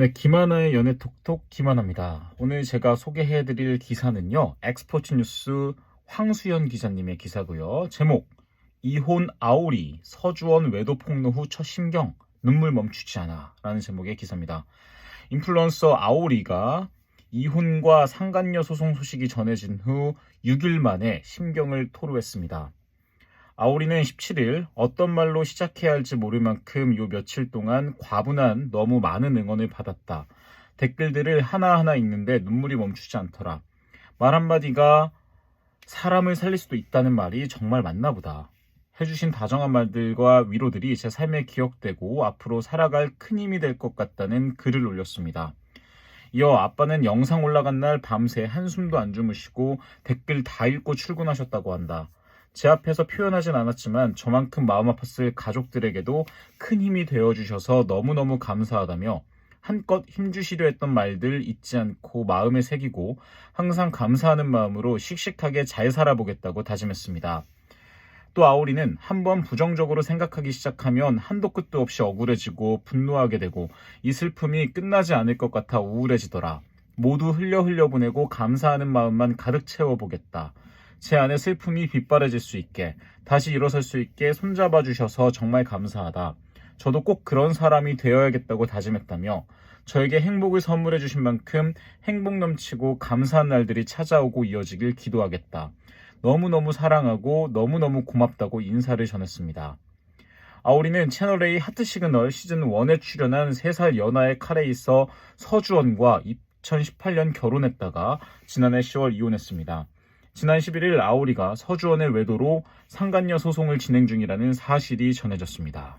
네, 김하나의 연애 톡톡 김하나입니다. 오늘 제가 소개해드릴 기사는요, 엑스포츠 뉴스 황수연 기자님의 기사고요. 제목 이혼 아우리 서주원 외도 폭로 후 첫 심경 눈물 멈추지 않아 라는 제목의 기사입니다. 인플루언서 아우리가 이혼과 상간녀 소송 소식이 전해진 후 6일 만에 심경을 토로했습니다. 아우리는 17일 어떤 말로 시작해야 할지 모를 만큼 요 며칠 동안 과분한 너무 많은 응원을 받았다. 댓글들을 하나하나 읽는데 눈물이 멈추지 않더라. 말 한마디가 사람을 살릴 수도 있다는 말이 정말 맞나 보다. 해주신 다정한 말들과 위로들이 제 삶에 기억되고 앞으로 살아갈 큰 힘이 될 것 같다는 글을 올렸습니다. 이어 아빠는 영상 올라간 날 밤새 한숨도 안 주무시고 댓글 다 읽고 출근하셨다고 한다. 제 앞에서 표현하진 않았지만 저만큼 마음 아팠을 가족들에게도 큰 힘이 되어 주셔서 너무너무 감사하다며 한껏 힘주시려 했던 말들 잊지 않고 마음에 새기고 항상 감사하는 마음으로 씩씩하게 잘 살아보겠다고 다짐했습니다. 또 아오리는 한 번 부정적으로 생각하기 시작하면 한도 끝도 없이 억울해지고 분노하게 되고 이 슬픔이 끝나지 않을 것 같아 우울해지더라. 모두 흘려 흘려 보내고 감사하는 마음만 가득 채워보겠다. 제 안에 슬픔이 빗바래질 수 있게 다시 일어설 수 있게 손잡아 주셔서 정말 감사하다. 저도 꼭 그런 사람이 되어야겠다고 다짐했다며 저에게 행복을 선물해 주신 만큼 행복 넘치고 감사한 날들이 찾아오고 이어지길 기도하겠다. 너무너무 사랑하고 너무너무 고맙다고 인사를 전했습니다. 아오리는 채널A 하트 시그널 시즌 1에 출연한 3살 연하의 카레이서 서주원과 2018년 결혼했다가 지난해 10월 이혼했습니다. 지난 11일 아오리가 서주원의 외도로 상간녀 소송을 진행 중이라는 사실이 전해졌습니다.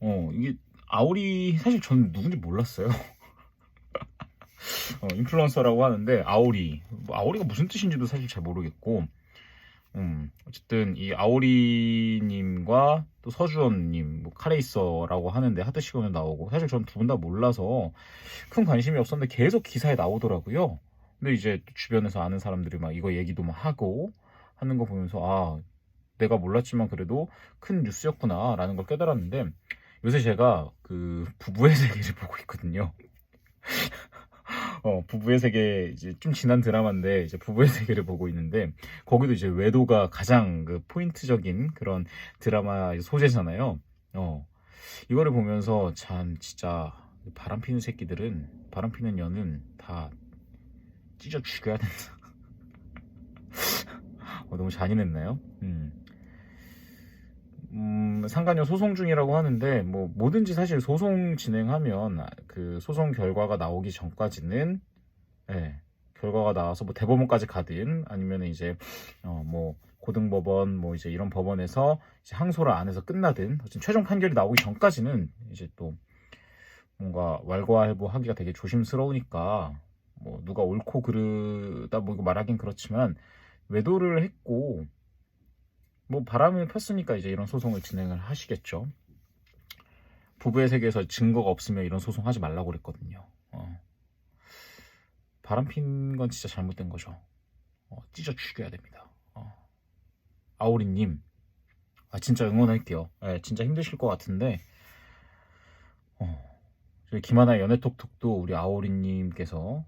어, 이게 아오리 사실 저는 누군지 몰랐어요. 어, 인플루언서라고 하는데 아오리 뭐 아오리가 무슨 뜻인지도 사실 잘 모르겠고 음, 어쨌든 이 아오리님과 또 서주원님 뭐 카레이서라고 하는데 하트 시간에 나오고 사실 전 두 분 다 몰라서 큰 관심이 없었는데 계속 기사에 나오더라고요. 근데 이제 또 주변에서 아는 사람들이 막 이거 얘기도 막 하고 하는 거 보면서 아 내가 몰랐지만 그래도 큰 뉴스였구나라는 걸 깨달았는데 요새 제가 그 부부의 세계를 보고 있거든요. 어, 부부의 세계 이제 좀 지난 드라마인데 이제 부부의 세계를 보고 있는데 거기도 이제 외도가 가장 그 포인트적인 그런 드라마 소재잖아요. 어. 이거를 보면서 참 진짜 바람 피는 새끼들은 바람 피는 년은 다 찢어 죽여야 된다. 어, 너무 잔인했나요? 음. 음, 상간녀 소송 중이라고 하는데 뭐 뭐든지 사실 소송 진행하면 그 소송 결과가 나오기 전까지는 예, 결과가 나와서 뭐 대법원까지 가든 아니면 이제 어 뭐 고등법원 뭐 이제 이런 법원에서 이제 항소를 안 해서 끝나든 어쨌든 최종 판결이 나오기 전까지는 이제 또 뭔가 왈가왈부하기가 되게 조심스러우니까 뭐 누가 옳고 그르다 뭐 이거 말하긴 그렇지만 외도를 했고 뭐 바람을 폈으니까 이제 이런 소송을 진행을 하시겠죠. 부부의 세계에서 증거가 없으면 이런 소송 하지 말라고 그랬거든요. 어. 바람 핀 건 진짜 잘못된 거죠. 어, 찢어 죽여야 됩니다. 어. 아오리님, 아, 진짜 응원할게요. 예, 진짜 힘드실 것 같은데, 어, 저희 김하나 연애톡톡도 우리 아오리님께서 어,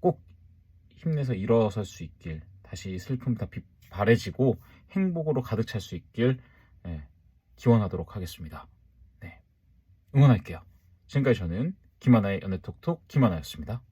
꼭 힘내서 일어설 수 있길, 다시 슬픔 다 비, 바래지고 행복으로 가득 찰 수 있길 예, 기원하도록 하겠습니다. 네, 응원할게요. 지금까지 저는 김하나의 연애톡톡 김하나였습니다.